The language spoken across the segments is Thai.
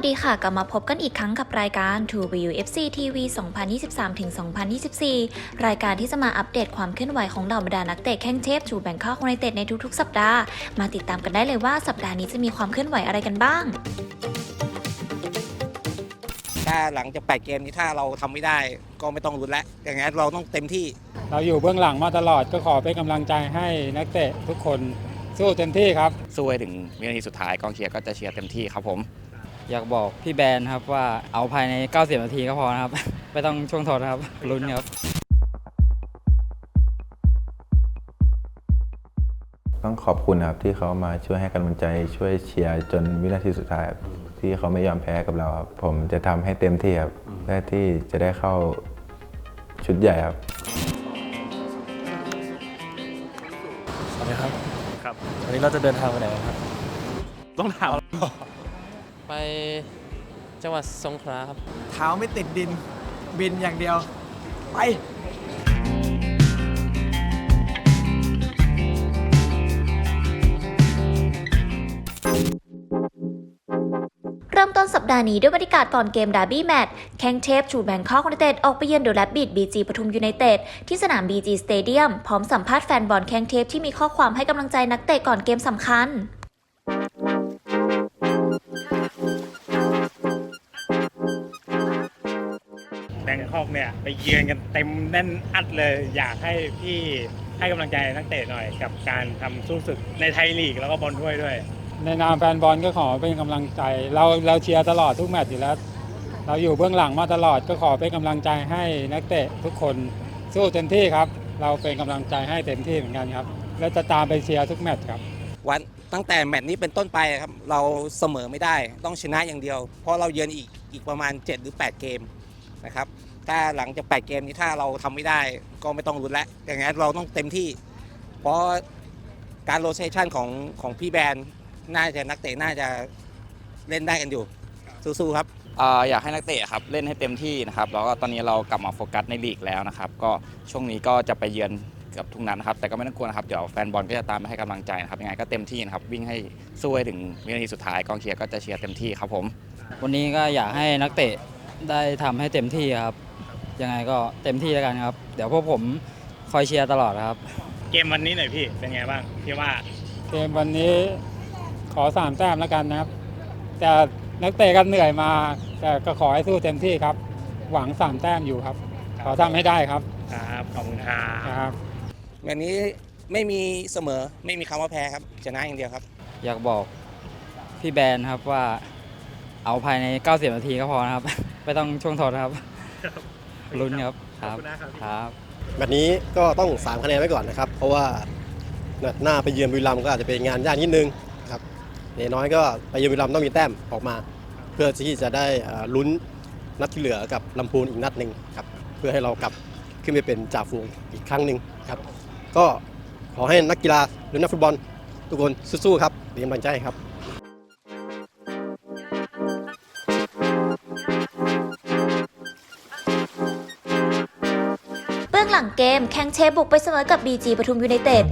สดีค่ะ กลับมาพบกันอีกครั้งกับรายการ True View FC TV 2023-2024 รายการที่จะมาอัปเดตความเคลื่อนไหวของเหล่าบรรดานักเตะแข้งเทพ True Bangkok United ในทุกๆ สัปดาห์ มาติดตามกันได้เลยว่าสัปดาห์นี้จะมีความเคลื่อนไหวอะไรกันบ้าง ถ้าหลังจากแปดเกมนี้ถ้าเราทำไม่ได้ก็ไม่ต้องรุนแล้วอย่างนั้นเราต้องเต็มที่ เราอยู่เบื้องหลังมาตลอดก็ขอเป็นกำลังใจให้นักเตะทุกคนสู้เต็มที่ครับ สู้ให้ถึงวินาทีสุดท้ายกองเชียร์ก็จะเชียร์เต็มที่ครับผม อยากบอกพี่แบนครับว่าเอาภายใน 90 นาทีก็พอนะครับ ไม่ต้องช่วงทดครับลุ้นครับ ต้องขอบคุณครับที่เขามาช่วยให้กำลังใจช่วยเชียร์จนวินาทีสุดท้ายครับที่เขาไม่ยอมแพ้กับเราครับผมจะทำให้เต็มที่ครับเพื่อที่จะได้เข้าชุดใหญ่ครับ สวัสดีครับ ครับ วันนี้เราจะเดินทางไปไหนกันครับ ต้องถาม ไปจังหวัดสงขลาครับ เท้าไม่ติดดิน บินอย่างเดียว ไป เริ่มต้นสัปดาห์นี้ด้วยบรรยากาศก่อนเกมดาร์บี้แมตช์แข้งเทพชูแบงคอกยูไนเต็ดออกไปเยือนเดอะแรบบิดบีจีปทุมยูไนเต็ดที่สนามบีจีสเตเดียมพร้อมสัมภาษณ์แฟนบอลแข้งเทพที่มีข้อความให้กำลังใจนักเตะก่อนเกมสำคัญ บงคอกเนี่ยไปเยือนกันเต็มแน่นอัดเลย อยากให้พี่ให้กำลังใจนักเตะหน่อย กับการทำสู้ศึกในไทยลีกแล้วก็บอลถ้วยด้วย ในนามแฟนบอลก็ขอเป็นกำลังใจ เราเราเชียร์ตลอดทุกแมตช์อยู่แล้ว เราอยู่เบื้องหลังมาตลอดก็ขอเป็นกำลังใจให้นักเตะทุกคนสู้เต็มที่ครับ เราเป็นกำลังใจให้เต็มที่เหมือนกันครับ และจะตามไปเชียร์ทุกแมตช์ครับ วันตั้งแต่แมตช์นี้เป็นต้นไปครับ เราเสมอไม่ได้ต้องชนะอย่างเดียว เพราะเราเยือนอีกอีกประมาณ 7 หรือ 8 เกม นะครับ ถ้าหลังจาก8เกมนี้ถ้าเราทำไม่ได้ก็ไม่ต้องรุนแล้วอย่างนั้นเราต้องเต็มที่ เพราะการโรเซชันของของพี่แบรนด์น่าจะนักเตะน่าจะเล่นได้กันอยู่ สู้ๆครับเอ่ออยากให้นักเตะครับเล่นให้เต็มที่นะครับแล้วก็ตอนนี้เรากลับมาโฟกัสในลีกแล้วนะครับ ก็ช่วงนี้ก็จะไปเยือนเกับทุกนัดนะครับ แต่ก็ไม่ต้องกลัวนะครับ เดี๋ยวแฟนบอลก็จะตามมาให้กำลังใจนะครับยังไงก็เต็มที่นะครับ วิ่งให้สู้ให้ถึงวินาทีสุดท้ายกองเชียร์ก็จะเชียร์เต็มที่ครับผม วันนี้ก็อยากให้นักเตะ ได้ทำให้เต็มที่ครับ ยังไงก็เต็มที่แล้วกันครับ เดี๋ยวพวกผมคอยเชียร์ตลอดครับ เกมวันนี้หน่อยพี่เป็นไงบ้างพี่ว่าเกมวันนี้ขอสามแต้มแล้วกันนะครับ แต่นักเตะกันเหนื่อยมา แต่ก็ขอให้สู้เต็มที่ครับ หวังสามแต้มอยู่ครับ ขอทำให้ได้ครับครับขอบคุณครับแบบนี้ไม่มีเสมอไม่มีคำว่าแพ้ครับชนะอย่างเดียวครับ อยากบอกพี่แบนครับว่าเอาภายใน 90 นาทีก็พอนะครับ ไม่ต้องช่วงทดครับลุ้นครับครับครับ แบบนี้ก็ต้อง 3 คะแนนไว้ก่อนนะครับ เพราะว่านัดหน้าไปเยือนบุรีรัมย์ก็อาจจะเป็นงานยากนิดนึงครับอย่างน้อยก็ไปเยือนบุรีรัมย์ต้องมีแต้มออกมา เพื่อที่จะได้อ่าลุ้นนัดที่เหลือกับลำพูนอีกนัดหนึ่งครับเพื่อให้เรากลับขึ้นไปเป็นจ่าฝูงอีกครั้งหนึ่งครับก็ขอให้นักกีฬาหรือนักฟุตบอล ทุกคนสู้ๆครับเป็นกำลังใจให้ครับ เกม แข่งเชฟบุกไปเสมอกับบีจีปทุมยูไนเต็ด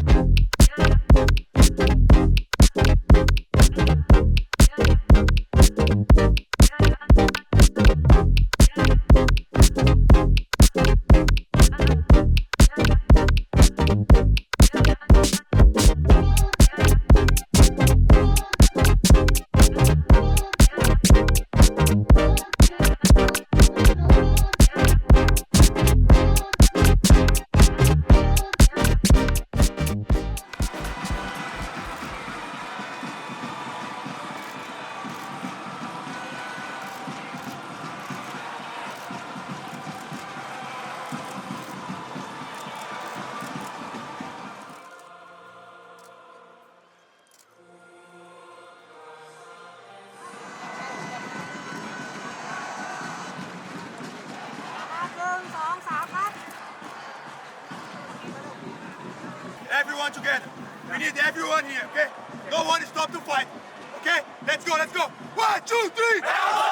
One, two, three.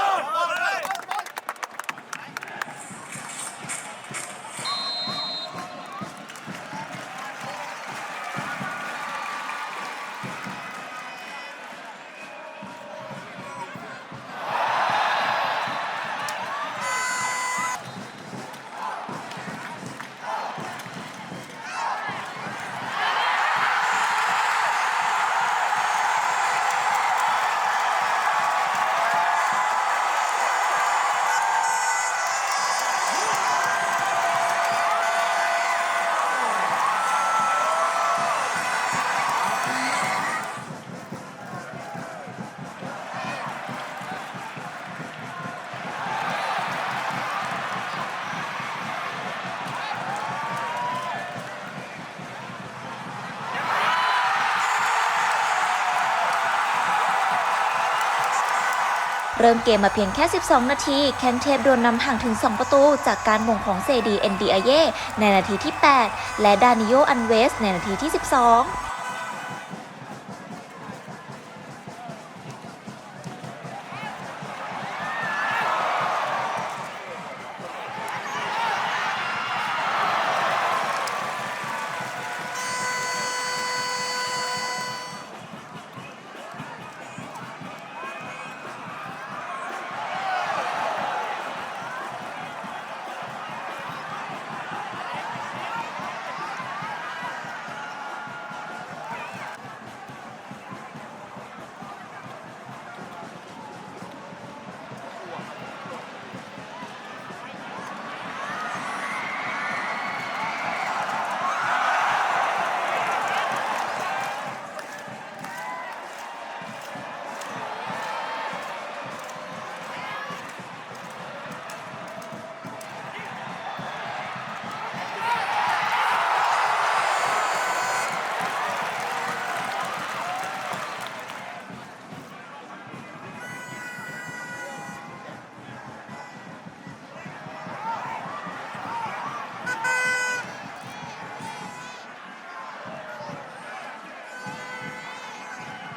เริ่มเกมมาเพียงแค่ 12 นาที แคนเทปโดนนำห่างถึง 2 ประตู จากการมงของเซดีเอ็นดีอาเย่ในนาทีที่ 8 และดานิโยอันเวสในนาทีที่ 12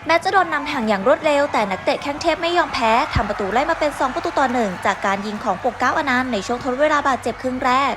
แม้จะโดนนำห่างอย่างรวดเร็ว แต่นักเตะแข้งเทพไม่ยอมแพ้ทำประตูไล่มาเป็น 2 ประตูต่อหนึ่งจากการยิงของปกเก้าอนันต์ในช่วงทดเวลาบาดเจ็บครึ่งแรก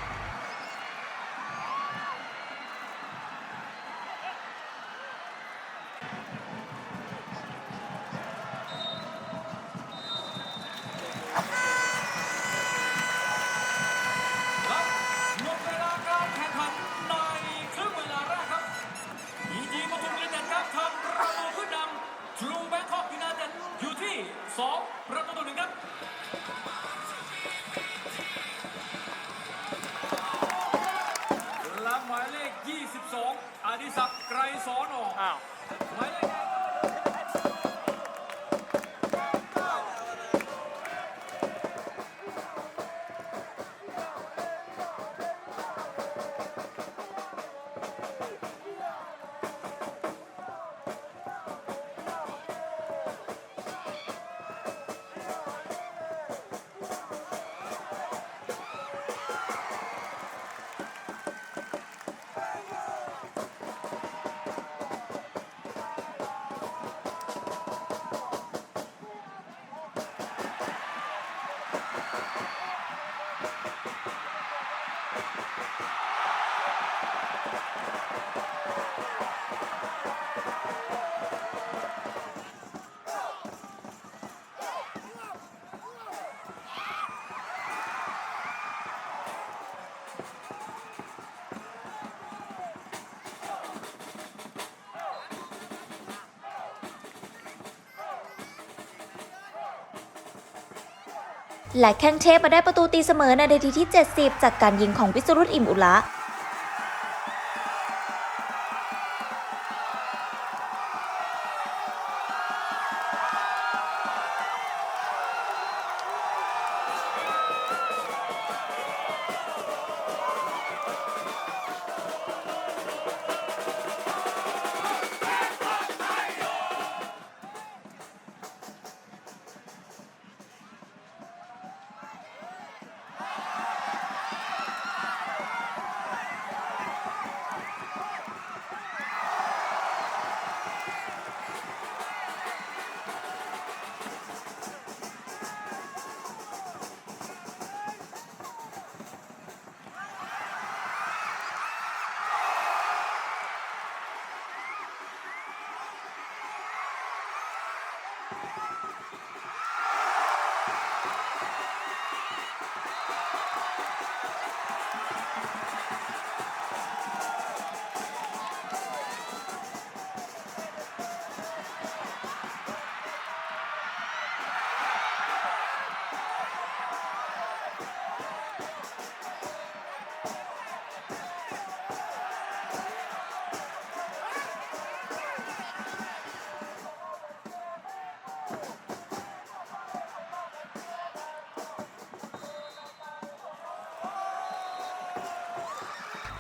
และแข้งเทพมาได้ประตูตีเสมอในนาทีที่ 70 จากการยิงของวิสรุตอิมอุละ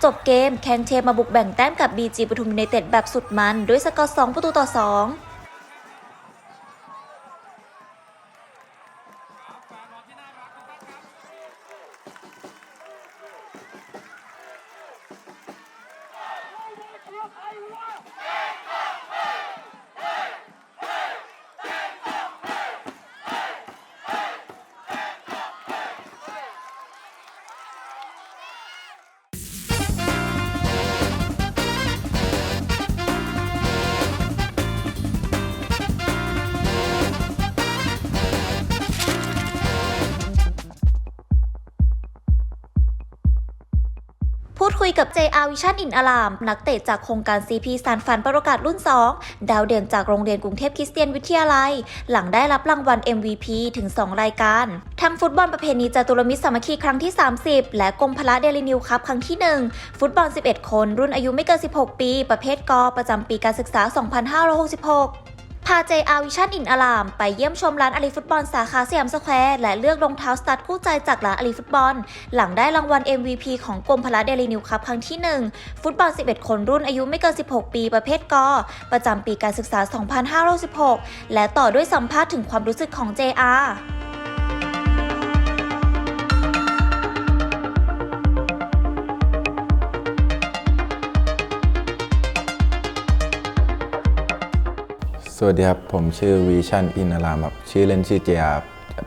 จบเกมแข้งเทมาบุกแบ่งแต้มกับบีจีปทุมยูไนเต็ดแบบสุดมัน ด้วยสกอร์ 2 ประตูต่อ 2 กับ JR Vision In Alarm นักเตะจากโครงการ CP สารฝันประกาศรุ่น 2 ดาวเด่นจากโรงเรียนกรุงเทพคริสเตียนวิทยาลัย หลังได้รับรางวัล MVP ถึง 2 รายการ ทั้งฟุตบอลประเพณีจตุรมิตรสามัคคีครั้งที่ 30 และกรมพละเดลินิวคัพครั้งที่ 1 ฟุตบอล 11 คน รุ่นอายุไม่เกิน 16 ปี ประเภทกอประจำปีการศึกษา 2566 พา JR Vision In Alarm ไปเยี่ยมชมร้านอาลีฟุตบอลสาขาสยามสแควร์และเลือกรองเท้าสตัดคู่ใจจากร้านอาลีฟุตบอล หลังได้รางวัล MVP ของกรมพละเดลินิวคัพครั้งที่ 1 ฟุตบอล 11 คนรุ่นอายุไม่เกิน 16 ปีประเภทกประจำปีการศึกษา 2516 และต่อด้วยสัมภาษณ์ถึงความรู้สึกของ JR วัสดีครับ ผมชื่อวีชันอินอารามครับ ชื่อเล่นชื่อเจียบ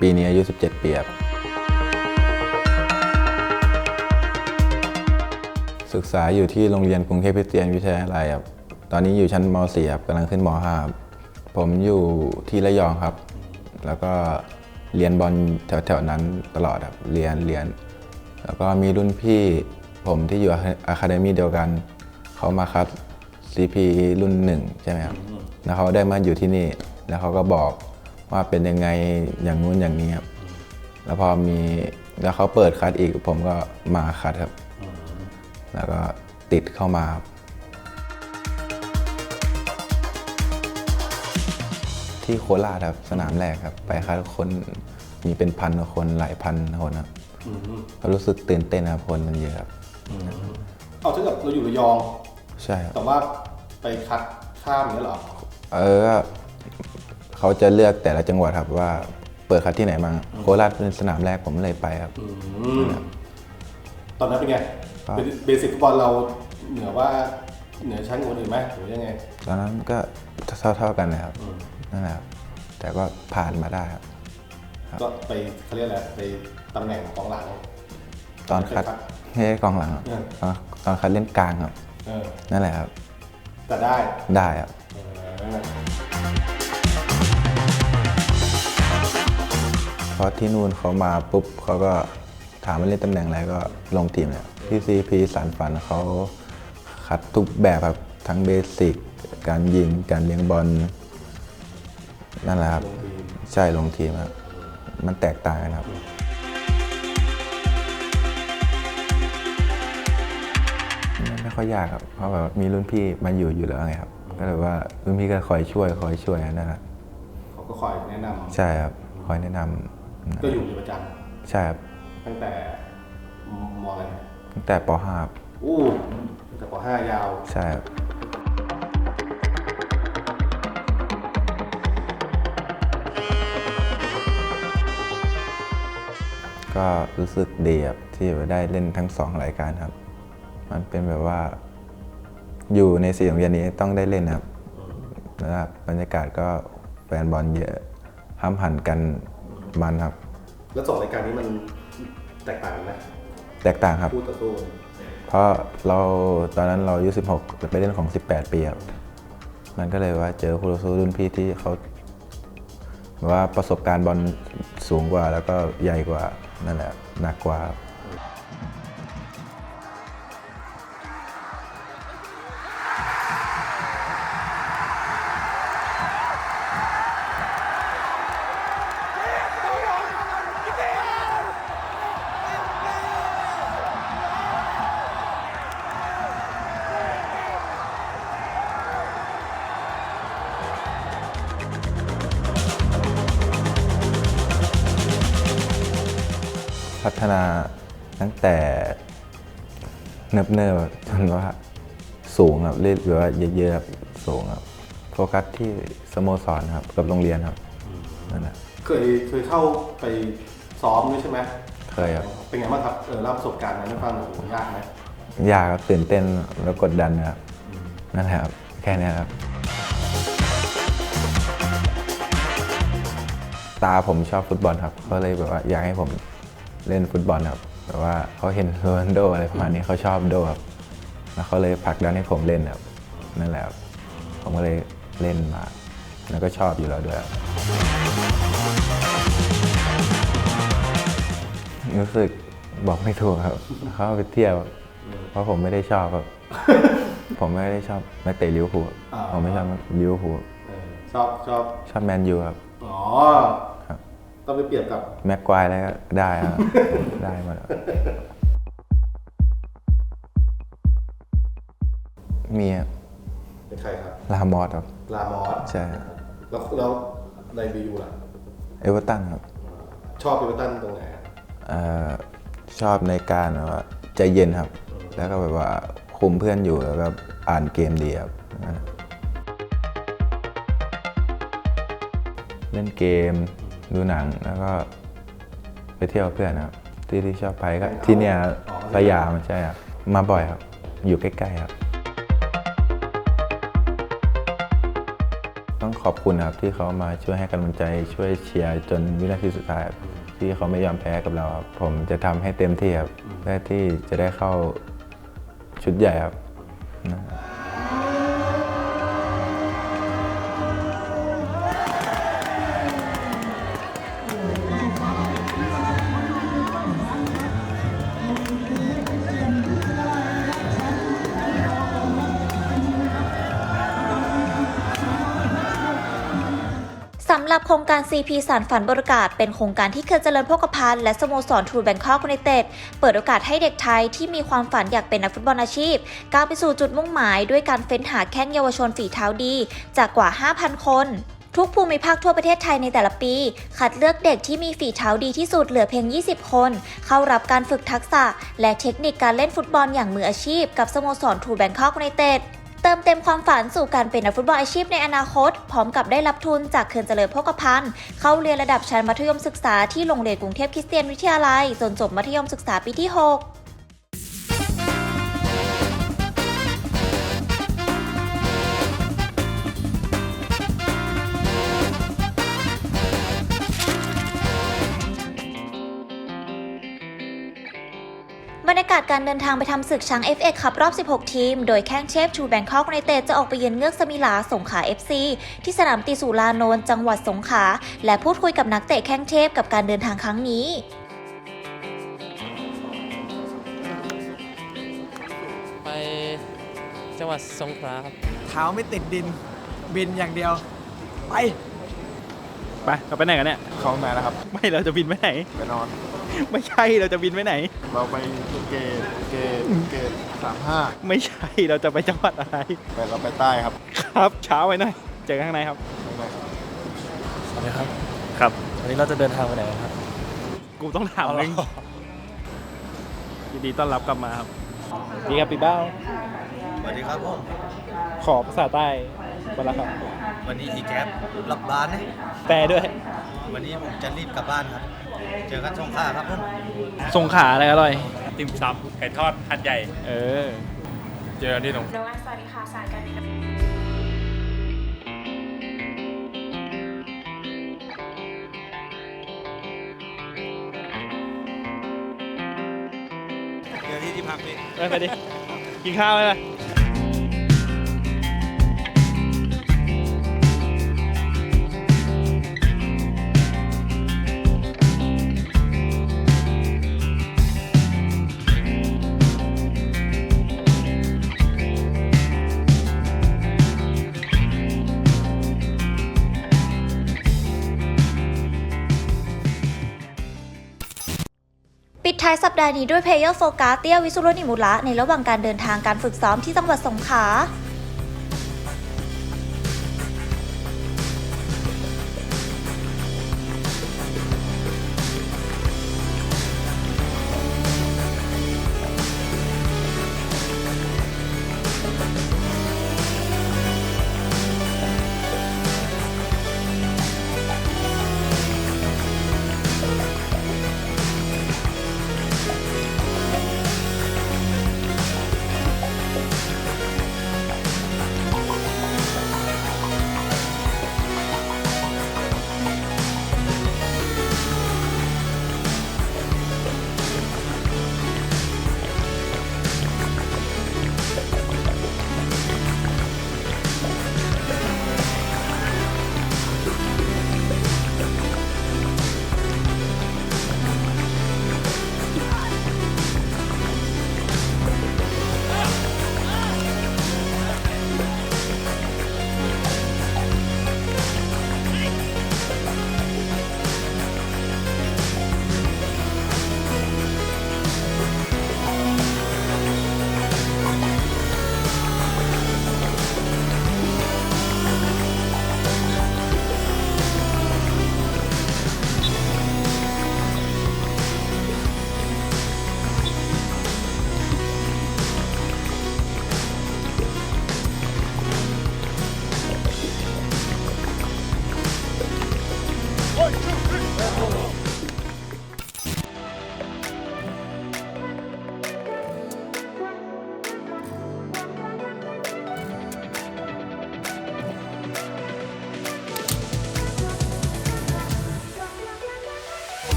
ปีนี้อายุ 17 ปีครับ ศึกษาอยู่ที่โรงเรียนกรุงเทพคริเตียนวิทยาลัยครับ ตอนนี้อยู่ชั้นม .4 ครับกำลังขึ้นม .5 ครับ ผมอยู่ที่ระยองครับ แล้วก็เรียนบอลแถวๆนั้นตลอดครับ เรียนเรียน แล้วก็มีรุ่นพี่ผมที่อยู่อะคาเดมี่เดียวกัน เขามาคัด CP รุ่นหนึ่งใช่ไหมครับ แล้วเขาได้มาอยู่ที่นี่ แล้วเขาก็บอกว่าเป็นยังไงอย่างนู้นอย่างนี้ครับแล้วพอมีแล้วเขาเปิดคัดอีกผมก็มาคัดครับ แล้วก็ติดเข้ามาครับที่โคราชครับสนามแรกครับ ไปคัดคนมีเป็นพันกว่าคนหลายพันคนครับก็รู้สึกตื่นเต้นครับคนมันเยอะครับเอาถ้าเกิดเราอยู่ระยอง ใช่ครับแต่ว่าไปคัดข้ามนี้ยเหรอ เออก็เขาจะเลือกแต่ละจังหวัดครับว่าเปิดคัดที่ไหนบ้างโคราชเป็นสนามแรกผมเลยไปครับอืมตอนนั้นเป็นไงครับเบเบสิกฟุตบอลเราเหนือว่าเหนือชั้นกว่าคนอื่นไหมหรือยังไง ตอนนั้นก็เท่าๆกันนะครับนั่นแหละครับแต่ก็ผ่านมาได้ครับก็ไปเขาเรียกอะไรไปตำแหน่งกองหลัง ตอนคัดไม่ใช่กองหลังครับเออตอนตอนคัดเล่นกลางครับเออนั่นแหละครับแต่ได้ได้ครับ เออเพราะที่นู่นเขามาปุ๊บเขาก็ถามว่าเล่นตำแหน่งอะไรก็ลงทีมเลยที่ซีพีสารฝันเขาคัดทุกแบบครับทั้งเบสิกการยิง การเลี้ยงบอลนั่นแหละครับ ใช่ลงทีมครับ มันแตกต่างกันครับ ไม่ค่อยยากครับ เพราะแบบมีรุ่นพี่มาอยู่อยู่แล้วไงครับ ก็เลยว่ารุ่นพี่ก็คอยช่วยคอยช่วยนั่นแหละเขาก็คอยแนะนำใช่ครับคอยแนะนำก็อยู่เป็นประจใช่ครับำตั้งแต่มอะไรนะตั้งแต่ป .5 ครับอู้ตั้งแต่ป .5 ยาวใช่ครับก็รู้สึกดีครับที่ได้เล่นทั้งสองรายการครับ มันเป็นแบบว่า อยู่ในสี่โรงเรียนนี้ต้องได้เล่นครับแล้วบรรยากาศก็แฟนบอลเยอะห้ามหันกันมันครับ แล้วสองรายการนี้มันแตกต่างกันไหมแตกต่างครับคู่ต่อสู้เพราะเราตอนนั้นเราอายุ16ไปเล่นของ 18 ปีครับ มันก็เลยว่าเจอคู่ต่อสู้รุ่นพี่ที่เขาแบบว่าประสบการณ์บอลสูงกว่าแล้วก็ใหญ่กว่านั่นแหละหนักกว่า พัฒนาตั้งแต่เนิบเนิบๆจนว่าสูงครับเรียกว่าเยอะๆครับสูงครับโฟกัสที่สโมสรครับกับโรงเรียนครับนั่นแหละเคยเคยเข้าไปซ้อมด้วยใช่ไหมเคยครับเป็นไงบ้างครับเออเล่าประสบการณ์นั้นให้ฟังหน่อยโหยากไหมยากครับตื่นเต้นแล้วกดดันนะครับนั่นแหละครับแค่เนี้ยครับตาผมชอบฟุตบอลครับ ก็เลยแบบว่าอยากให้ผม เล่นฟุตบอลครับแบบว่าเขาเห็นโรนัลโดอะไรประมาณนี้เขาชอบโดครับแล้วเขาเลยผลักดันให้ผมเล่นครับนั่นแหละครับผมก็เลยเล่นมา แล้วก็ชอบอยู่แล้วด้วยครับรู้สึกบอกไม่ถูกครับ เขาไปเที่ยว เพราะผมไม่ได้ชอบครับ ผมไม่ได้ชอบนักเตะลิเวอร์พูลครับอ่าผมไม่ชอบลิเวอร์พูลเออชอบชอบชอบแมนยูครับ อ๋อครับ ต้องไปเปรียบกับแม็กควายแล้วก็ได้ครับ ได้หมดครับมีครับเป็นใครครับ ลามอสครับ ลามอสใช่ครับแล้วแล้วในบียูล่ะ เอเวอร์ตันครับ ชอบเอเวอร์ตันตรงไหนอะเอ่อชอบในการแบบว่าใจเย็นครับ แล้วก็แบบว่าคุมเพื่อนอยู่แล้วก็อ่านเกมดีครับนะเล่นเกม ดูหนังแล้วก็ไปเที่ยวกับเพื่อนครับ ที่ที่ชอบไปก็ที่เนี่ยสยามใช่ครับมาบ่อยครับ อยู่ใกล้ๆครับ ต้องขอบคุณครับที่เขามาช่วยให้กำลังใจช่วยเชียร์จนวินาทีสุดท้ายครับที่เขาไม่ยอมแพ้กับเราครับผมจะทำให้เต็มที่ครับเพื่อที่จะได้เข้าชุดใหญ่ครับำหรับโครงการ CP สารฝันบริการเป็นโครงการที่เขื่อเจริญโภคภัณฑ์และสโมสรทูแบงคอกยูไนเต็ดเปิดโอกาสให้เด็กไทยที่มีความฝันอยากเป็นนักฟุตบอลอาชีพ ก้าวไปสู่จุดมุ่งหมายด้วยการเฟ้นหาแข้งเยาวชนฝีเท้าดี จากกว่า 5,000 คนทุกภูมิภาคทั่วประเทศไทยในแต่ละปี คัดเลือกเด็กที่มีฝีเท้าดีที่สุดเหลือเพียง 20 คน เข้ารับการฝึกทักษะ และเทคนิคการเล่นฟุตบอลอย่างมืออาชีพ กับสโมสรทูแบงคอกยูไนเต็ด เติมเต็มความฝันสู่การเป็นนักฟุตบอลอาชีพในอนาคต พร้อมกับได้รับทุนจากเขื่อนเจริญพกพันธ์เข้าเรียนระดับชั้นมัธยมศึกษาที่โรงเรียนกรุงเทพคริสเตียนวิทยาลัย จนจบมัธยมศึกษาปีที่ 6 กาศการเดินทางไปทำศึกช้าง FA คัพรอบ 16 ทีม โดยแข้งเชฟชูแบงคอกในเตจะออกไปเยือนเงือกสมิลาสงขลา FC ที่สนามติสุลาโนนจังหวัดสงขลาและพูดคุยกับนักเตะแข้งเทพกับการเดินทางครั้งนี้ไปจังหวัดสงขลาครับ เท้าไม่ติดดินบินอย่างเดียว ไป ไปเราไปไหนกันเนี่ย เข้ามาแล้วครับ ไม่เราจะบินไปไหน ไปนอน ไม่ใช่เราจะบินไปไหน เราไปเกตเกตเกตสามห้าไม่ใช่เราจะไปจังหวัดอะไร ไปเราไปใต้ครับครับเช้าไปหน่อยเจอกันข้างในครับสวัสดีครับ ครับ วันนี้เราจะเดินทางไปไหนกันครับ กูต้องถามเองยินดีต้อนรับกลับมาครับดีครับปีเบ้า สวัสดีครับผมขอภาษาใต้วันละครับ วันนี้อีแก๊ปหลับบ้านนะแปลด้วย วันนี้ผมจะรีบกลับบ้านครับ เจอกันสงขลาครับผมสงขลาอะไรอร่อย ติ่มซำไก่ทอดหัดใหญ่ เออ เจอกันที่ตรงสวัสดีค่ะสายการบินเดี๋ยวที่ที่พักพี่ ไปไปดิ กินข้าวไหม ปิดท้ายสัปดาห์นี้ด้วยเพลเยอร์โฟกัสเตี้ยวิสุรุนิมุระในระหว่างการเดินทางการฝึกซ้อมที่จังหวัดสงขลา